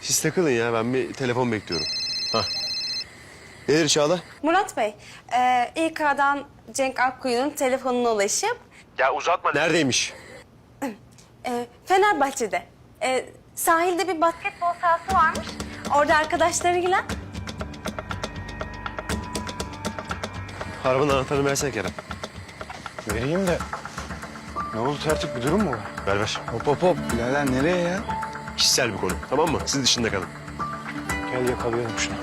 Siz takılın ya ben bir telefon bekliyorum. Hah. Nedir Çağla? Murat Bey, e, İK'dan Cenk Akkuyu'nun telefonuna ulaşıp Ya uzatma. Neredeymiş? e, Fenerbahçe'de e, sahilde bir basketbol sahası varmış. Orada arkadaşlarıyla Arabanın anahtarını versene Kerem. Vereyim de. Ne oldu tertip bir durum mu var? Ver ver. Hop hop hop. Birader nereye ya? Kişisel bir konu tamam mı? Siz dışında kalın. Gel yakalayalım şunu.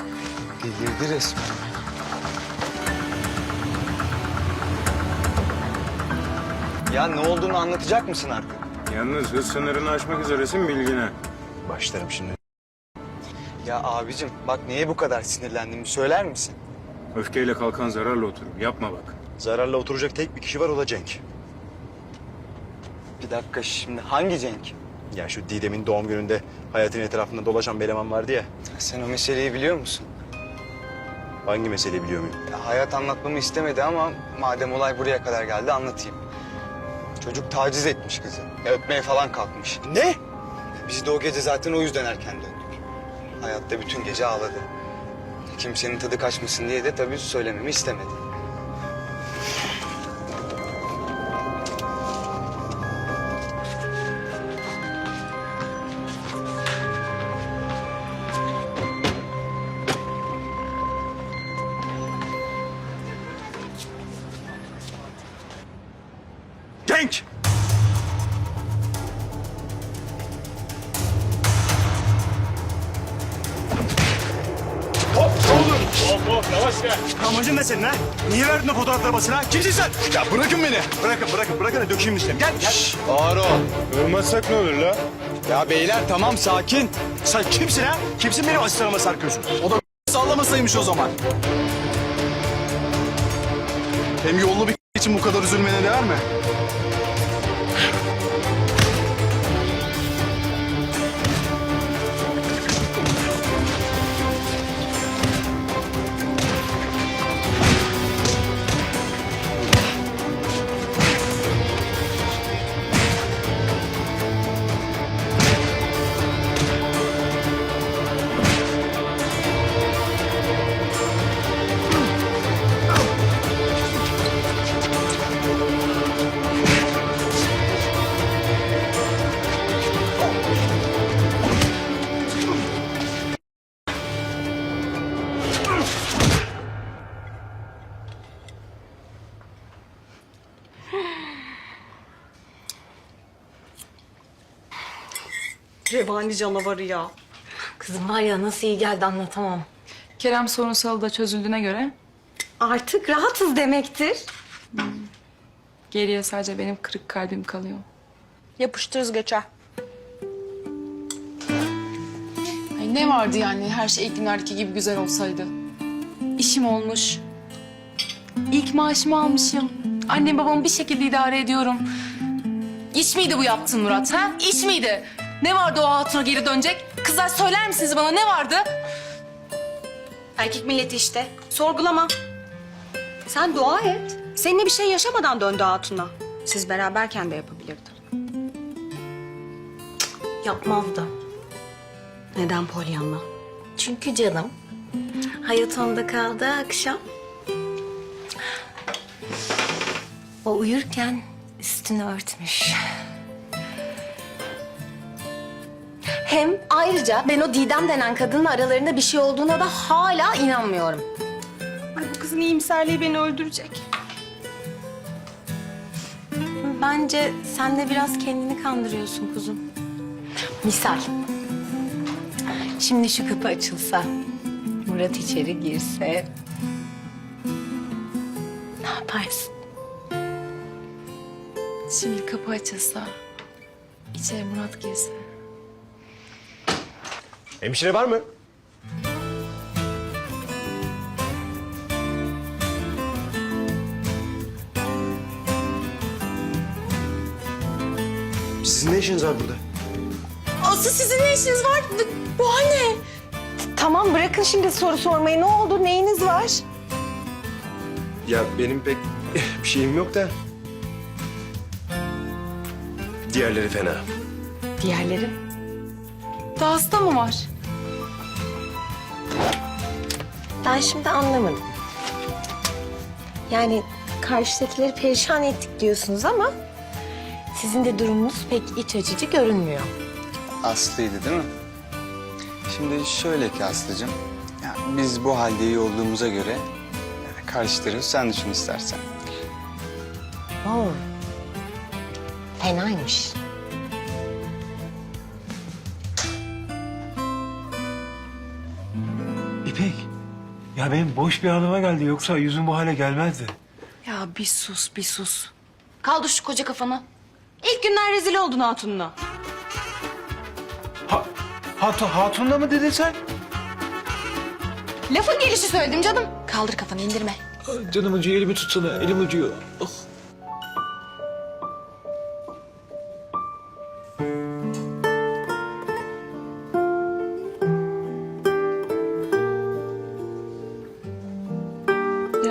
Delirdi resmen. Ya ne olduğunu anlatacak mısın artık? Yalnız hız sınırını aşmak üzeresin bilgine. Başlarım şimdi. Ya abicim bak neye bu kadar sinirlendiğimi söyler misin? Öfkeyle kalkan zararla oturur. Yapma bak. Zararla oturacak tek bir kişi var o da Cenk. Bir dakika şimdi hangi Cenk? Ya şu Didem'in doğum gününde hayatın etrafında dolaşan bir eleman vardı ya. Sen o meseleyi biliyor musun? Hangi meseleyi biliyor muyum? Ya hayat anlatmamı istemedi ama madem olay buraya kadar geldi anlatayım. Çocuk taciz etmiş kızı. Ya öpmeye falan kalkmış. Ne? Biz de o gece zaten o yüzden erken döndük. Hayatta bütün gece ağladı. Kimsenin tadı kaçmasın diye de tabii söylememi istemedi. Cenk! Hop, ne olur? Hop hop, yavaş gel. Amacın ne senin ha? Niye verdin o fotoğrafları basına? Kimsin sen? Ya bırakın beni. Bırakın, bırakın, bırakın da dökeyim üstüne. Gel, gel. Ağır ol. Ölmezsek ne olur la? Ya beyler tamam sakin. Sen kimsin ha? Kimsin benim asistanıma sarkıyorsun? O da sallamasaymış o zaman. Hem yollu bir için bu kadar üzülmene değer mi? Revani canavarı ya. Kızım var ya nasıl iyi geldi anlatamam. Kerem sorunsalı da çözüldüğüne göre Artık rahatız demektir. geriye sadece benim kırık kalbim kalıyor. Yapıştırız geçer. Ay ne vardı yani her şey ilk günlerdeki gibi güzel olsaydı. İşim olmuş. İlk maaşımı almışım. Annem babamı bir şekilde idare ediyorum. İş miydi bu yaptığın Murat ha? İş miydi? Ne vardı o hatuna geri dönecek? Kızlar söyler misiniz bana ne vardı? Erkek milleti işte. Sorgulama. Sen dua et. Seninle bir şey yaşamadan döndü hatuna. Siz beraberken de yapabilirdi. Yapmazdı. Neden Pollyanna? Çünkü canım hayat onda kaldı akşam. O uyurken üstünü örtmüş. Hem ayrıca ben o Didem denen kadının aralarında bir şey olduğuna da hala inanmıyorum. Ay bu kızın iyimserliği beni öldürecek. Bence sen de biraz kendini kandırıyorsun kuzum. Misal. Şimdi şu kapı açılsa, Murat içeri girse... Ne yaparsın? Şimdi kapı açılsa, içeri Murat girse. Hemşire var mı? Sizin ne işiniz var burada? Asıl sizin ne işiniz var? Bu hal ne? Tamam bırakın şimdi soru sormayı. Ne oldu? Neyiniz var? Ya benim pek bir şeyim yok da. Diğerleri fena. Diğerleri? Daha hasta mı var? Ben şimdi anlamadım. Yani karşıdakileri perişan ettik diyorsunuz ama... ...sizin de durumunuz pek iç açıcı görünmüyor. Aslı'ydı değil mi? Şimdi şöyle ki Aslı'cığım. Ya biz bu halde iyi olduğumuza göre yani karşı tarafı sen düşün istersen. Oo. Fenaymış. İpek, ya benim boş bir anıma geldi yoksa yüzüm bu hale gelmezdi. Ya bir sus bir sus. Kaldır şu koca kafanı. İlk günler rezil oldun Hatun'la. Ha, hatun, hatunla mı dedin sen? Lafın gelişi söyledim canım. Kaldır kafanı indirme. Canım acıyor, elimi tutsana, elim acıyor. Oh.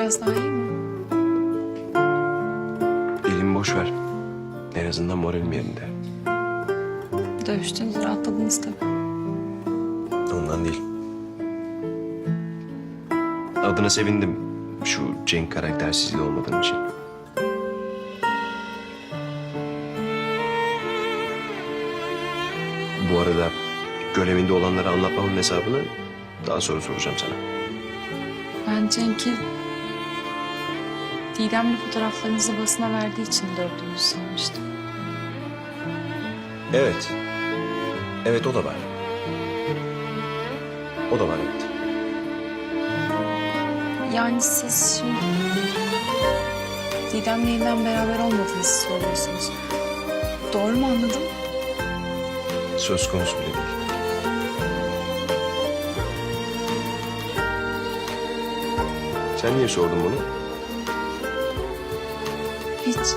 Biraz daha iyi mi? Elimi boş ver. En azından moralim yerinde. Dövüştünüz rahatladınız tabii. Ondan değil. Adına sevindim. Şu Cenk karaktersizliği olmadığım için. Bu arada görevinde olanları anlatmamın hesabını daha sonra soracağım sana. Ben Cenk'i Didem'le fotoğraflarınızı basına verdiği için dövdüğünüzü sanmıştım. Evet. Evet o da var. O da var evet. Yani siz şimdi Didem'le yeniden beraber olmadığınızı söylüyorsunuz. Doğru mu anladım? Söz konusu bile değil. Sen niye sordun bunu? Hiç.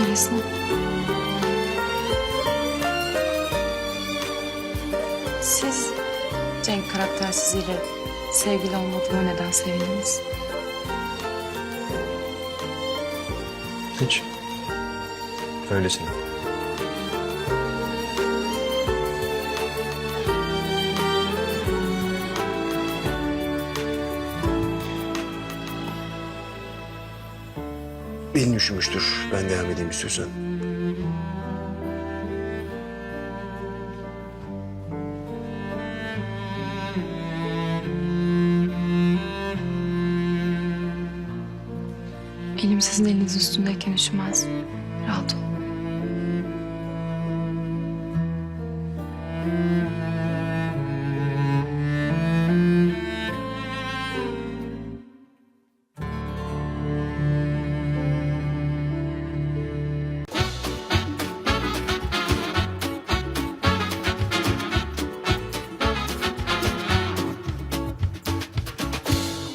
Öylesine. Siz Cenk karaktersiziyle sevgili olmadığına neden sevindiniz? Hiç. Öylesine. Elin üşümüştür. Ben devam edeyim istiyorsan. Elim sizin eliniz üstündeyken üşümez. Rahat olun.